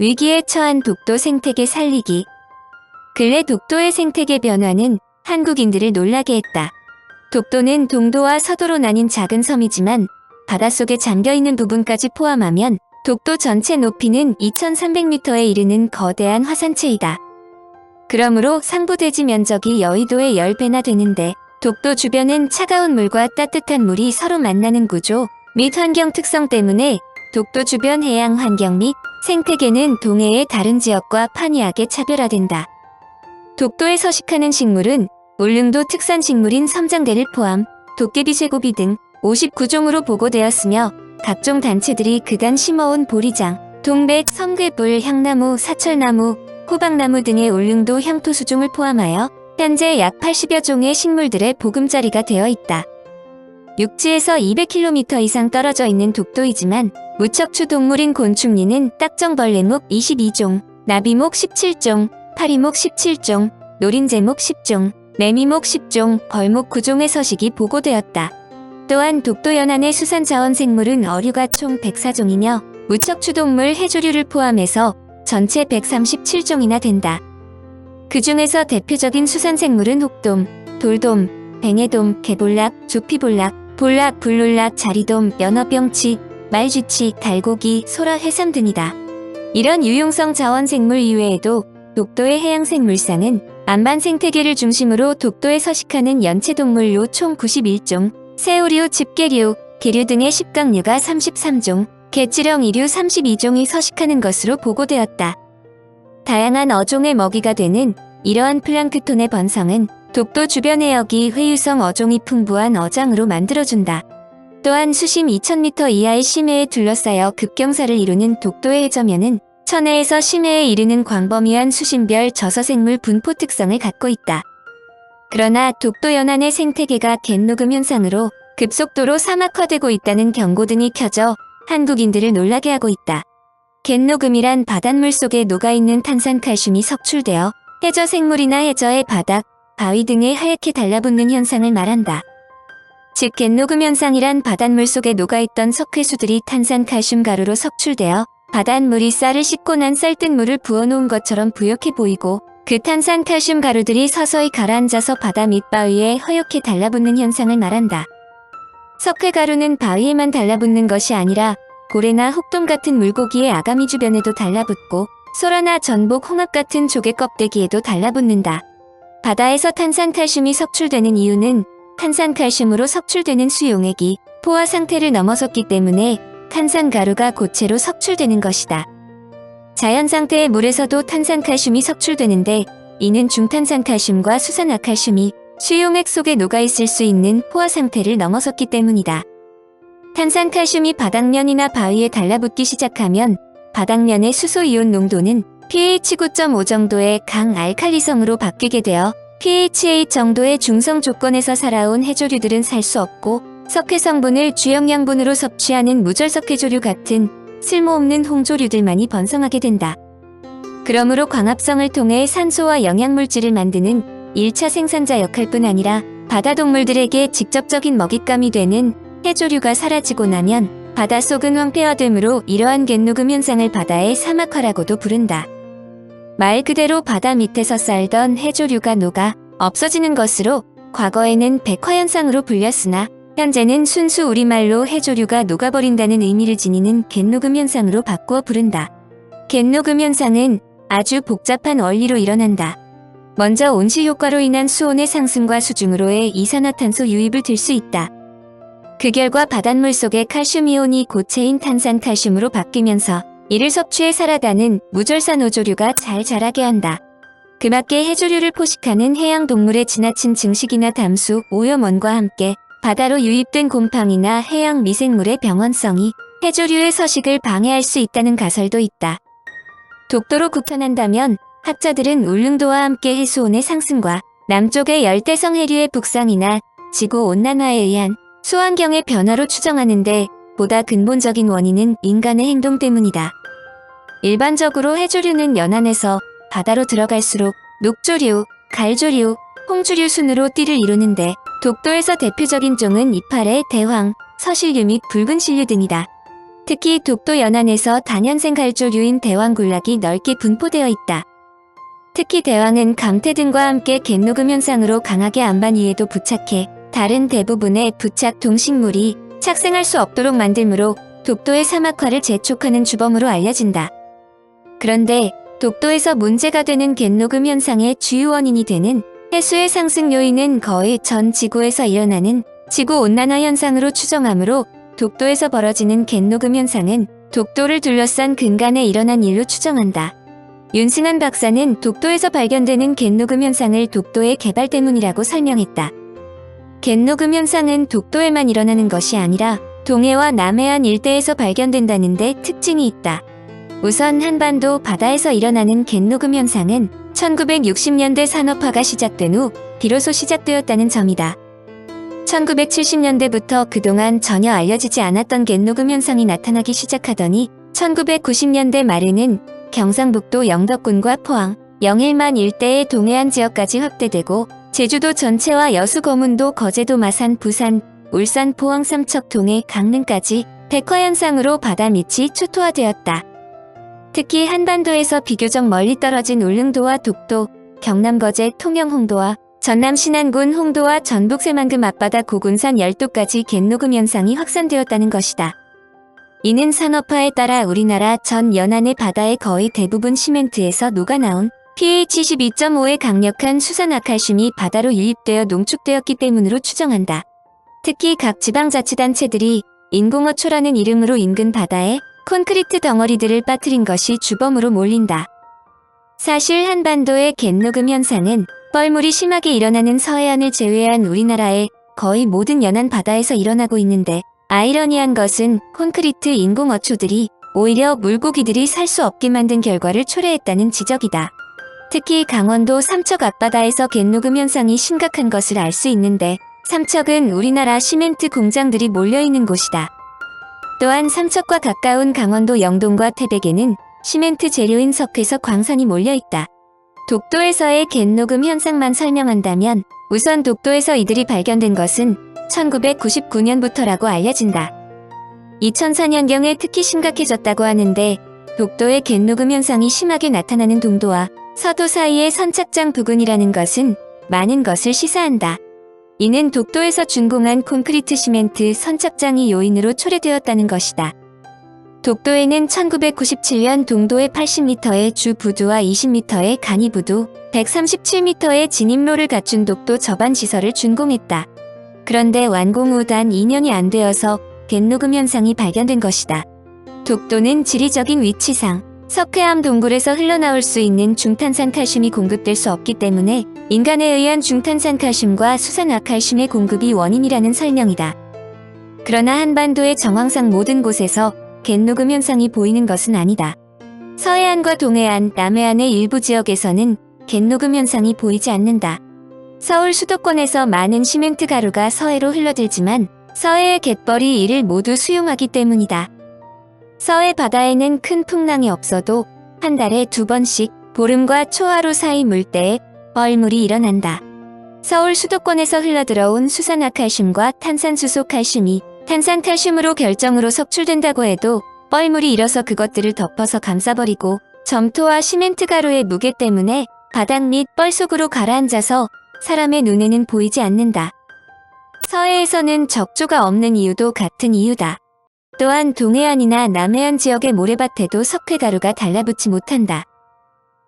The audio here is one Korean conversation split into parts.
위기에 처한 독도 생태계 살리기. 근래 독도의 생태계 변화는 한국인들을 놀라게 했다. 독도는 동도와 서도로 나뉜 작은 섬이지만 바닷속에 잠겨있는 부분까지 포함하면 독도 전체 높이는 2300m에 이르는 거대한 화산체이다. 그러므로 상부대지 면적이 여의도의 10배나 되는데 독도 주변은 차가운 물과 따뜻한 물이 서로 만나는 구조 및 환경 특성 때문에 독도 주변 해양 환경 및 생태계는 동해의 다른 지역과 판이하게 차별화된다. 독도에 서식하는 식물은 울릉도 특산 식물인 섬장대를 포함 도깨비 쇠고비 등 59종으로 보고되었으며 각종 단체들이 그간 심어온 보리장, 동백, 섬괴불, 향나무, 사철나무, 호박나무 등의 울릉도 향토 수종을 포함하여 현재 약 80여 종의 식물들의 보금자리가 되어 있다. 육지에서 200km 이상 떨어져 있는 독도이지만 무척추 동물인 곤충리는 딱정벌레목 22종, 나비목 17종, 파리목 17종, 노린재목 10종, 매미목 10종, 벌목 9종의 서식이 보고되었다. 또한 독도 연안의 수산 자원 생물은 어류가 총 104종이며 무척추 동물 해조류를 포함해서 전체 137종이나 된다. 그 중에서 대표적인 수산 생물은 혹돔, 돌돔, 뱅에돔, 개볼락, 조피볼락, 볼락, 불놀락, 자리돔, 연어병치, 말쥐치, 달고기, 소라, 해삼 등이다. 이런 유용성 자원 생물 이외에도 독도의 해양 생물상은 안반 생태계를 중심으로 독도에 서식하는 연체동물로 총 91종, 새우류, 집게류, 기류 등의 십각류가 33종, 개치령 이류 32종이 서식하는 것으로 보고되었다. 다양한 어종의 먹이가 되는 이러한 플랑크톤의 번성은 독도 주변 해역이 회유성 어종이 풍부한 어장으로 만들어준다. 또한 수심 2000m 이하의 심해에 둘러싸여 급경사를 이루는 독도의 해저면은 천해에서 심해에 이르는 광범위한 수심별 저서생물 분포 특성을 갖고 있다. 그러나 독도 연안의 생태계가 갯녹음 현상으로 급속도로 사막화되고 있다는 경고등이 켜져 한국인들을 놀라게 하고 있다. 갯녹음이란 바닷물 속에 녹아있는 탄산칼슘이 석출되어 해저 생물이나 해저의 바닥, 바위 등에 하얗게 달라붙는 현상을 말한다. 즉 갯녹음 현상이란 바닷물 속에 녹아있던 석회수들이 탄산칼슘 가루로 석출되어 바닷물이 쌀을 씻고 난 쌀뜨물을 부어놓은 것처럼 부옇게 보이고 그 탄산칼슘 가루들이 서서히 가라앉아서 바다 밑바위에 허옇게 달라붙는 현상을 말한다. 석회 가루는 바위에만 달라붙는 것이 아니라 고래나 혹돔 같은 물고기의 아가미 주변에도 달라붙고 소라나 전복, 홍합 같은 조개 껍데기에도 달라붙는다. 바다에서 탄산칼슘이 석출되는 이유는 탄산칼슘으로 석출되는 수용액이 포화 상태를 넘어섰기 때문에 탄산가루가 고체로 석출되는 것이다. 자연 상태의 물에서도 탄산칼슘이 석출되는데 이는 중탄산칼슘과 수산화칼슘이 수용액 속에 녹아있을 수 있는 포화 상태를 넘어섰기 때문이다. 탄산칼슘이 바닥면이나 바위에 달라붙기 시작하면 바닥면의 수소이온 농도는 pH 9.5 정도의 강 알칼리성으로 바뀌게 되어 pH 8 정도의 중성 조건에서 살아온 해조류들은 살 수 없고 석회 성분을 주영양분으로 섭취하는 무절석 해조류 같은 쓸모없는 홍조류들만이 번성하게 된다. 그러므로 광합성을 통해 산소와 영양물질을 만드는 1차 생산자 역할 뿐 아니라 바다 동물들에게 직접적인 먹잇감이 되는 해조류가 사라지고 나면 바닷속은 황폐화되므로 이러한 갯녹음 현상을 바다의 사막화라고도 부른다. 말 그대로 바다 밑에서 살던 해조류가 녹아 없어지는 것으로 과거에는 백화현상으로 불렸으나 현재는 순수 우리말로 해조류가 녹아버린다는 의미를 지니는 갯녹음 현상으로 바꾸어 부른다. 갯녹음 현상은 아주 복잡한 원리로 일어난다. 먼저 온실 효과로 인한 수온의 상승과 수중으로의 이산화탄소 유입을 들 수 있다. 그 결과 바닷물 속의 칼슘 이온이 고체인 탄산칼슘으로 바뀌면서 이를 섭취해 살아가는 무절산 오조류가 잘 자라게 한다. 그 밖에 해조류를 포식하는 해양 동물의 지나친 증식이나 담수, 오염원과 함께 바다로 유입된 곰팡이나 해양 미생물의 병원성이 해조류의 서식을 방해할 수 있다는 가설도 있다. 독도로 국한한다면 학자들은 울릉도와 함께 해수온의 상승과 남쪽의 열대성 해류의 북상이나 지구 온난화에 의한 수환경의 변화로 추정하는데 보다 근본적인 원인은 인간의 행동 때문이다. 일반적으로 해조류는 연안에서 바다로 들어갈수록 녹조류, 갈조류, 홍주류 순으로 띠를 이루는데 독도에서 대표적인 종은 이파래, 대황, 서실류 및 붉은 실류 등이다. 특히 독도 연안에서 다년생 갈조류인 대왕군락이 넓게 분포되어 있다. 특히 대왕은 강태 등과 함께 갯녹음 현상으로 강하게 안반 위에도 부착해 다른 대부분의 부착 동식물이 착생할 수 없도록 만들므로 독도의 사막화를 재촉하는 주범으로 알려진다. 그런데 독도에서 문제가 되는 갯녹음 현상의 주요 원인이 되는 해수의 상승 요인은 거의 전 지구에서 일어나는 지구 온난화 현상으로 추정하므로 독도에서 벌어지는 갯녹음 현상은 독도를 둘러싼 근간에 일어난 일로 추정한다. 윤승한 박사는 독도에서 발견되는 갯녹음 현상을 독도의 개발 때문이라고 설명했다. 갯녹음 현상은 독도에만 일어나는 것이 아니라 동해와 남해안 일대에서 발견된다는데 특징이 있다. 우선 한반도 바다에서 일어나는 갯녹음 현상은 1960년대 산업화가 시작된 후 비로소 시작되었다는 점이다. 1970년대부터 그동안 전혀 알려지지 않았던 갯녹음 현상이 나타나기 시작하더니 1990년대 말에는 경상북도 영덕군과 포항, 영일만 일대의 동해안 지역까지 확대되고 제주도 전체와 여수 거문도 거제도 마산 부산 울산 포항 삼척 동해 강릉까지 백화 현상으로 바다 밑이 초토화되었다. 특히 한반도에서 비교적 멀리 떨어진 울릉도와 독도, 경남 거제 통영 홍도와 전남 신안군 홍도와 전북 새만금 앞바다 고군산 열도까지 갯녹음 현상이 확산되었다는 것이다. 이는 산업화에 따라 우리나라 전 연안의 바다의 거의 대부분 시멘트에서 녹아나온 pH 12.5의 강력한 수산화칼슘이 바다로 유입되어 농축되었기 때문으로 추정한다. 특히 각 지방자치단체들이 인공어초라는 이름으로 인근 바다에 콘크리트 덩어리들을 빠뜨린 것이 주범으로 몰린다. 사실 한반도의 갯녹음 현상은 뻘물이 심하게 일어나는 서해안을 제외한 우리나라의 거의 모든 연안 바다에서 일어나고 있는데 아이러니한 것은 콘크리트 인공어초들이 오히려 물고기들이 살 수 없게 만든 결과를 초래했다는 지적이다. 특히 강원도 삼척 앞바다에서 갯녹음 현상이 심각한 것을 알 수 있는데 삼척은 우리나라 시멘트 공장들이 몰려있는 곳이다. 또한 삼척과 가까운 강원도 영동과 태백에는 시멘트 재료인 석회석 광산이 몰려있다. 독도에서의 갯녹음 현상만 설명한다면 우선 독도에서 이들이 발견된 것은 1999년부터라고 알려진다. 2004년경에 특히 심각해졌다고 하는데 독도의 갯녹음 현상이 심하게 나타나는 동도와 서도 사이의 선착장 부근이라는 것은 많은 것을 시사한다. 이는 독도에서 준공한 콘크리트 시멘트 선착장이 요인으로 초래되었다는 것이다. 독도에는 1997년 동도의 80m의 주 부두와 20m의 간이 부두, 137m의 진입로를 갖춘 독도 저반 시설을 준공했다. 그런데 완공 후 단 2년이 안 되어서 갯녹음 현상이 발견된 것이다. 독도는 지리적인 위치상 석회암 동굴에서 흘러나올 수 있는 중탄산 칼슘이 공급될 수 없기 때문에 인간에 의한 중탄산 칼슘과 수산화칼슘의 공급이 원인이라는 설명이다. 그러나 한반도의 정황상 모든 곳에서 갯녹음 현상이 보이는 것은 아니다. 서해안과 동해안, 남해안의 일부 지역에서는 갯녹음 현상이 보이지 않는다. 서울 수도권에서 많은 시멘트 가루가 서해로 흘러들지만 서해의 갯벌이 이를 모두 수용하기 때문이다. 서해 바다에는 큰 풍랑이 없어도 한 달에 두 번씩 보름과 초하루 사이 물때에 뻘물이 일어난다. 서울 수도권에서 흘러들어온 수산화칼슘과 탄산수소 칼슘이 탄산칼슘으로 결정으로 석출된다고 해도 뻘물이 일어서 그것들을 덮어서 감싸버리고 점토와 시멘트 가루의 무게 때문에 바닥 및 뻘 속으로 가라앉아서 사람의 눈에는 보이지 않는다. 서해에서는 적조가 없는 이유도 같은 이유다. 또한 동해안이나 남해안 지역의 모래밭에도 석회가루가 달라붙지 못한다.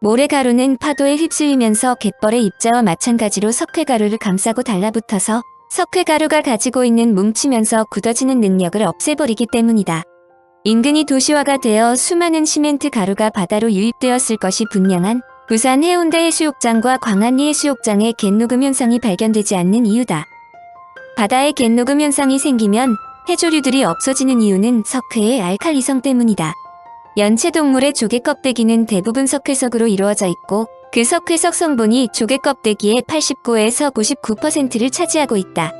모래가루는 파도에 휩쓸리면서 갯벌의 입자와 마찬가지로 석회가루를 감싸고 달라붙어서 석회가루가 가지고 있는 뭉치면서 굳어지는 능력을 없애버리기 때문이다. 인근이 도시화가 되어 수많은 시멘트 가루가 바다로 유입되었을 것이 분명한 부산 해운대 해수욕장과 광안리 해수욕장의 갯녹음 현상이 발견되지 않는 이유다. 바다에 갯녹음 현상이 생기면 해조류들이 없어지는 이유는 석회의 알칼리성 때문이다. 연체 동물의 조개 껍데기는 대부분 석회석으로 이루어져 있고 그 석회석 성분이 조개 껍데기의 89에서 99%를 차지하고 있다.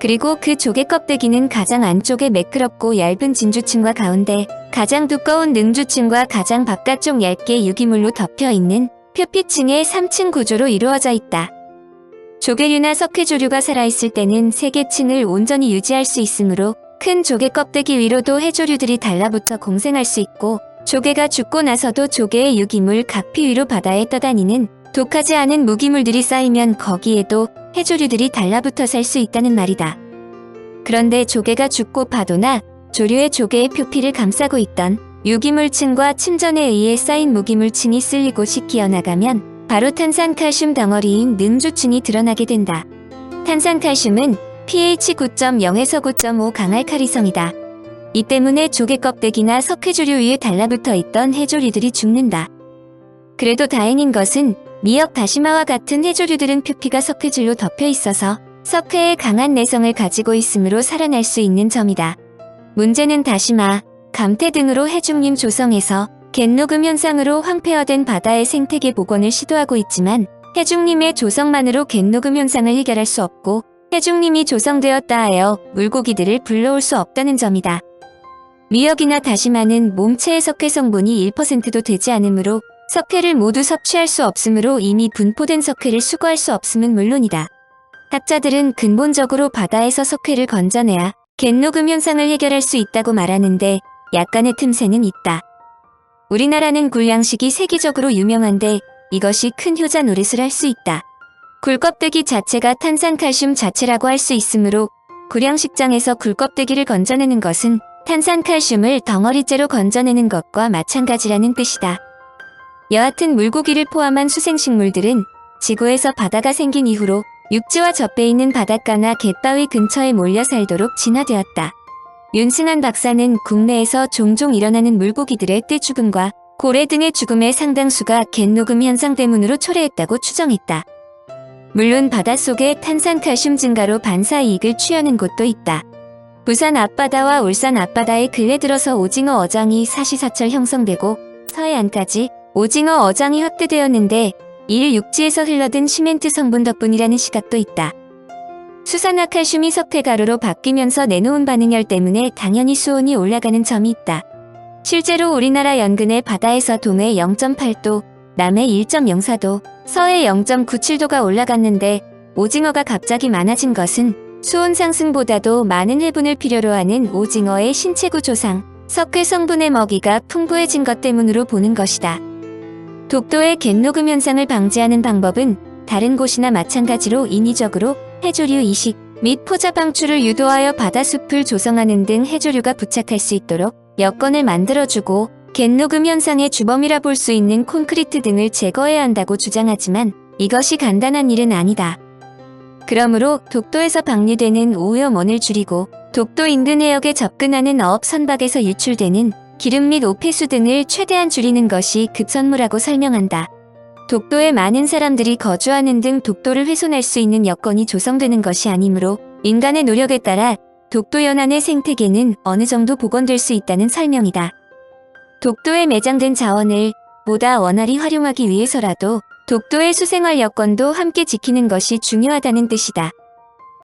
그리고 그 조개 껍데기는 가장 안쪽에 매끄럽고 얇은 진주층과 가운데 가장 두꺼운 능주층과 가장 바깥쪽 얇게 유기물로 덮여 있는 표피층의 3층 구조로 이루어져 있다. 조개류나 석회조류가 살아있을 때는 세개층을 온전히 유지할 수 있으므로 큰 조개 껍데기 위로도 해조류들이 달라붙어 공생할 수 있고 조개가 죽고 나서도 조개의 유기물 각피 위로 바다에 떠다니는 독하지 않은 무기물들이 쌓이면 거기에도 해조류들이 달라붙어 살 수 있다는 말이다. 그런데 조개가 죽고 파도나 조류의 조개의 표피를 감싸고 있던 유기물층과 침전에 의해 쌓인 무기물층이 쓸리고 식기어 나가면 바로 탄산칼슘 덩어리인 능주층이 드러나게 된다. 탄산칼슘은 pH 9.0에서 9.5 강알칼리성이다. 이 때문에 조개 껍데기나 석회조류 위에 달라붙어 있던 해조류들이 죽는다. 그래도 다행인 것은 미역 다시마와 같은 해조류들은 표피가 석회질로 덮여 있어서 석회의 강한 내성을 가지고 있으므로 살아날 수 있는 점이다. 문제는 다시마, 감태 등으로 해중림 조성에서 갯녹음 현상으로 황폐화된 바다의 생태계 복원을 시도하고 있지만 해중림의 조성만으로 갯녹음 현상을 해결할 수 없고 해중림이 조성되었다 하여 물고기들을 불러올 수 없다는 점이다. 미역이나 다시마는 몸체의 석회 성분이 1%도 되지 않으므로 석회를 모두 섭취할 수 없으므로 이미 분포된 석회를 수거할 수 없음은 물론이다. 학자들은 근본적으로 바다에서 석회를 건져내야 갯녹음 현상을 해결할 수 있다고 말하는데 약간의 틈새는 있다. 우리나라는 굴양식이 세계적으로 유명한데 이것이 큰 효자 노릇을 할 수 있다. 굴껍데기 자체가 탄산칼슘 자체라고 할 수 있으므로 굴양식장에서 굴껍데기를 건져내는 것은 탄산칼슘을 덩어리째로 건져내는 것과 마찬가지라는 뜻이다. 여하튼 물고기를 포함한 수생식물들은 지구에서 바다가 생긴 이후로 육지와 접해 있는 바닷가나 갯바위 근처에 몰려 살도록 진화되었다. 윤승한 박사는 국내에서 종종 일어나는 물고기들의 떼 죽음과 고래 등의 죽음의 상당수가 갯녹음 현상 때문으로 초래했다고 추정했다. 물론 바닷속에 탄산칼슘 증가로 반사 이익을 취하는 곳도 있다. 부산 앞바다와 울산 앞바다에 근래 들어서 오징어 어장이 사시사철 형성되고 서해안까지 오징어 어장이 확대되었는데 이를 육지에서 흘러든 시멘트 성분 덕분이라는 시각도 있다. 수산화칼슘이 석회가루로 바뀌면서 내놓은 반응열 때문에 당연히 수온이 올라가는 점이 있다. 실제로 우리나라 연근의 바다에서 동해 0.8도, 남해 1.04도, 서해 0.97도가 올라갔는데 오징어가 갑자기 많아진 것은 수온 상승보다도 많은 해분을 필요로 하는 오징어의 신체 구조상 석회 성분의 먹이가 풍부해진 것 때문으로 보는 것이다. 독도의 갯녹음 현상을 방지하는 방법은 다른 곳이나 마찬가지로 인위적으로 해조류 이식 및 포자 방출을 유도하여 바다숲을 조성하는 등 해조류가 부착할 수 있도록 여건을 만들어주고 갯녹음 현상의 주범이라 볼 수 있는 콘크리트 등을 제거해야 한다고 주장하지만 이것이 간단한 일은 아니다. 그러므로 독도에서 방류되는 오염원을 줄이고 독도 인근 해역에 접근하는 어업 선박에서 유출되는 기름 및 오폐수 등을 최대한 줄이는 것이 급선무라고 설명한다. 독도에 많은 사람들이 거주하는 등 독도를 훼손할 수 있는 여건이 조성되는 것이 아니므로 인간의 노력에 따라 독도 연안의 생태계는 어느 정도 복원될 수 있다는 설명이다. 독도에 매장된 자원을 보다 원활히 활용하기 위해서라도 독도의 수생활 여건도 함께 지키는 것이 중요하다는 뜻이다.